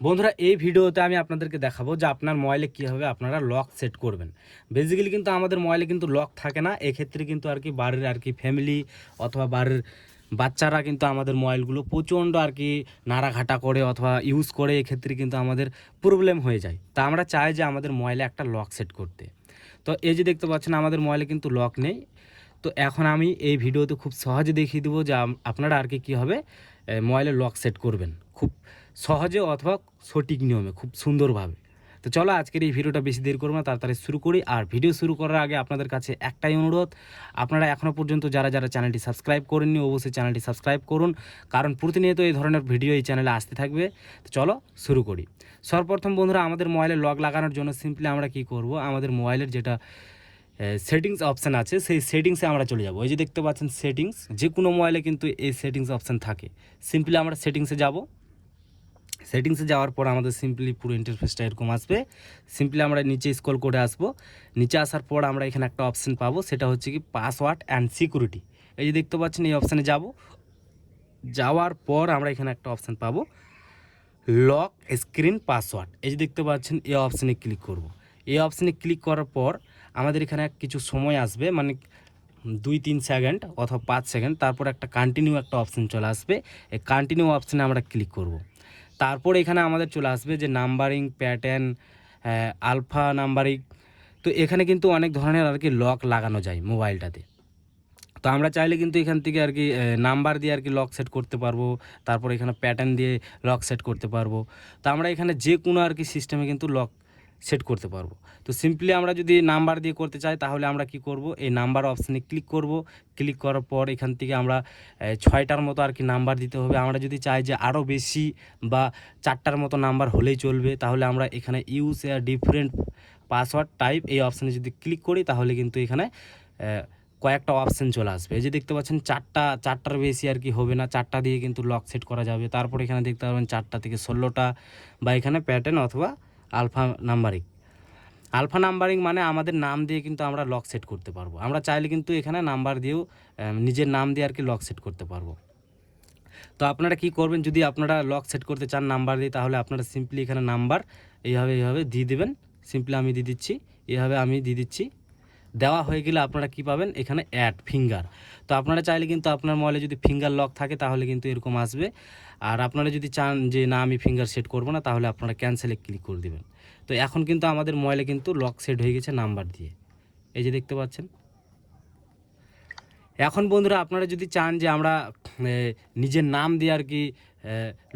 বন্ধুরা, এই ভিডিওতে আমি আপনাদেরকে দেখাবো যে আপনার মোবাইলে কীভাবে আপনারা লক সেট করবেন। বেসিক্যালি কিন্তু আমাদের মোবাইলে কিন্তু লক থাকে না, এক্ষেত্রে কিন্তু আর কি বাড়ির আর কি ফ্যামিলি অথবা বাড়ির বাচ্চারা কিন্তু আমাদের মোবাইলগুলো প্রচণ্ড আর কি নাড়াঘাটা করে অথবা ইউজ করে, এক্ষেত্রে কিন্তু আমাদের প্রবলেম হয়ে যায়। তা আমরা চাই যে আমাদের মোবাইলে একটা লক সেট করতে। তো এই যে দেখতে পাচ্ছেন, আমাদের মোবাইলে কিন্তু লক নেই। তো এখন আমি এই ভিডিওতে খুব সহজে দেখিয়ে দেবো যে আপনারা আর কি কীভাবে মোবাইলে লক সেট করবেন। খুব সহজে অথবা সঠিক নিয়মে, খুব সুন্দরভাবে। তো চলো আজকের এই ভিডিওটা বেশি দেরি করব না, তাড়াতাড়ি শুরু করি। আর ভিডিও শুরু করার আগে আপনাদের কাছে একটাই অনুরোধ, আপনারা এখনও পর্যন্ত যারা যারা চ্যানেলটি সাবস্ক্রাইব করেননি, অবশ্যই চ্যানেলটি সাবস্ক্রাইব করুন। কারণ প্রতিনিয়ত এই ধরনের ভিডিও এই চ্যানেলে আসতে থাকবে। তো চলো শুরু করি। সর্বপ্রথম বন্ধুরা, আমাদের মোবাইলে লক লাগানোর জন্য সিম্পলি আমরা কি করব? আমাদের মোবাইলের যেটা সেটিংস অপশান আছে, সেই সেটিংসে আমরা চলে যাব। এই যে দেখতে পাচ্ছেন সেটিংস যে কোনো মোবাইলে কিন্তু এই সেটিংস অপশান থাকে। সিম্পলি আমরা সেটিংসে যাব। সেটিংসে যাওয়ার পর আমাদের সিম্পলি পুরো ইন্টারফেসটা এরকম আসবে। সিম্পলি আমরা নিচে স্ক্রল করে আসব। নিচে আসার পর আমরা এখানে একটা অপশান পাবো, সেটা হচ্ছে কি পাসওয়ার্ড অ্যান্ড সিকিউরিটি এই যে দেখতে পাচ্ছেন, এই অপশানে যাব। যাওয়ার পর আমরা এখানে একটা অপশান পাবো লক স্ক্রিন পাসওয়ার্ড এই যে দেখতে পাচ্ছেন, এই অপশানে ক্লিক করব। এই অপশানে ক্লিক করার পর আমাদের এখানে কিছু সময় আসবে মানে দুই, তিন সেকেন্ড অথবা পাঁচ সেকেন্ড তারপর একটা কন্টিনিউ একটা অপশান চলে আসবে। এই কন্টিনিউ অপশানে আমরা ক্লিক করব। তারপর এখানে আমাদের চলে আসবে যে নাম্বারিং প্যাটার্ন আলফা নাম্বারিং তো এখানে কিন্তু অনেক ধরনের আর কি লক লাগানো যায় মোবাইলটাতে তো আমরা চাইলে কিন্তু এখান থেকে আর কি নাম্বার দিয়ে আর কি লক সেট করতে পারব, তারপর এখানে প্যাটার্ন দিয়ে লক সেট করতে পারব। তো আমরা এখানে যে কোনো আর কি সিস্টেমে কিন্তু লক সেট করতে পারব। তো সিম্পলি আমরা যদি নাম্বার দিয়ে করতে চাই, তাহলে আমরা কি করব? এই নাম্বার অপশানে ক্লিক করব। ক্লিক করার পর এখান থেকে আমরা ছয়টার মতো আর কি নাম্বার দিতে হবে। আমরা যদি চাই যে আরও বেশি বা চারটার মতো নাম্বার হলেই চলবে, তাহলে আমরা এখানে ইউজ ডিফারেন্ট পাসওয়ার্ড টাইপ এই অপশানে যদি ক্লিক করি, তাহলে কিন্তু এখানে কয়েকটা অপশান চলে আসবে। এই যে দেখতে পাচ্ছেন, চারটা, চারটার বেশি আর কি হবে না। চারটা দিয়ে কিন্তু লক সেট করা যাবে। তারপর এখানে দেখতে পাবেন চারটা থেকে ষোলোটা বা এখানে প্যাটার্ন অথবা আলফা নাম্বারিং। আলফা নাম্বারিং মানে আমাদের নাম দিয়ে কিন্তু আমরা লক সেট করতে পারব। আমরা চাইলে কিন্তু এখানে নাম্বার দিয়েও নিজের নাম দিয়ে আর কি লক সেট করতে পারব। তো আপনারা কি করবেন? যদি আপনারা লক সেট করতে চান নাম্বার দিয়ে, তাহলে আপনারা সিম্পলি এখানে নাম্বার, এইভাবে এইভাবে দিয়ে দেবেন। সিম্পলি আমি দিয়ে দিচ্ছি এভাবে আমি দিয়ে দিচ্ছি। দেওয়া হয়ে গেলে আপনারা কি পাবেন? এখানে অ্যাড ফিঙ্গার তো আপনারা চাইলে কিন্তু আপনার মোবাইলে যদি ফিঙ্গার লক থাকে, তাহলে কিন্তু এরকম আসবে। আর আপনারা যদি চান যে, না, আমি ফিঙ্গার সেট করব না, তাহলে আপনারা ক্যান্সেলে ক্লিক করে দেবেন। তো এখন কিন্তু আমাদের মোবাইলে কিন্তু লক সেট হয়ে গেছে নাম্বার দিয়ে। এই যে দেখতে পাচ্ছেন? এখন বন্ধুরা আপনারা যদি চান যে আমরা নিজের নাম দিয়ে আর কি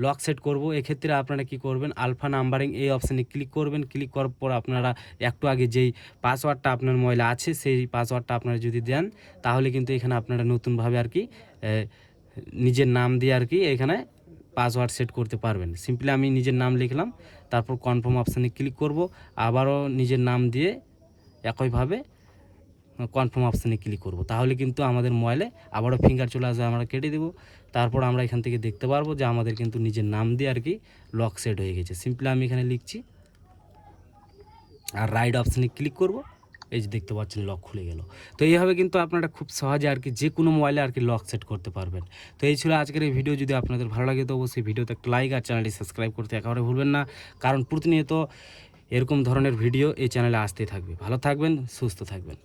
লক সেট করব, এক্ষেত্রে আপনারা কি করবেন? আলফা নাম্বারিং এই অপশানে ক্লিক করবেন। ক্লিক করার পর আপনারা একটু আগে যেই পাসওয়ার্ডটা আপনার মোবাইলে আছে, সেই পাসওয়ার্ডটা আপনারা যদি দেন, তাহলে কিন্তু এখানে আপনারা নতুনভাবে আর কি নিজের নাম দিয়ে আর কি এখানে পাসওয়ার্ড সেট করতে পারবেন। সিম্পলি আমি নিজের নাম লিখলাম, তারপর কনফার্ম অপশানে ক্লিক করব, আবারও নিজের নাম দিয়ে একইভাবে কনফার্ম অপশানে ক্লিক করব। তাহলে কিন্তু আমাদের মোবাইলে আবারও ফিঙ্গার চলে আসবে, আমরা কেটে দেবো। তারপর আমরা এখান থেকে দেখতে পারব যে আমাদের কিন্তু নিজের নাম দিয়ে আর কি লক সেট হয়ে গেছে। সিম্পলি আমি এখানে লিখছি। আর রাইড অপশানে ক্লিক করব। এই যে দেখতে পাচ্ছেন লক খুলে গেল। তো এইভাবে কিন্তু আপনারা খুব সহজে আর কি যে কোনো মোবাইলে আর কি লক সেট করতে পারবেন। তো এই ছিল আজকের এই ভিডিও যদি আপনাদের ভালো লাগে তো অবশ্যই ভিডিওতে একটা লাইক আর চ্যানেলটি সাবস্ক্রাইব করতে একেবারে ভুলবেন না। কারণ প্রতিনিয়ত এরকম ধরনের ভিডিও এই চ্যানেলে আসতেই থাকবে। ভালো থাকবেন, সুস্থ থাকবেন।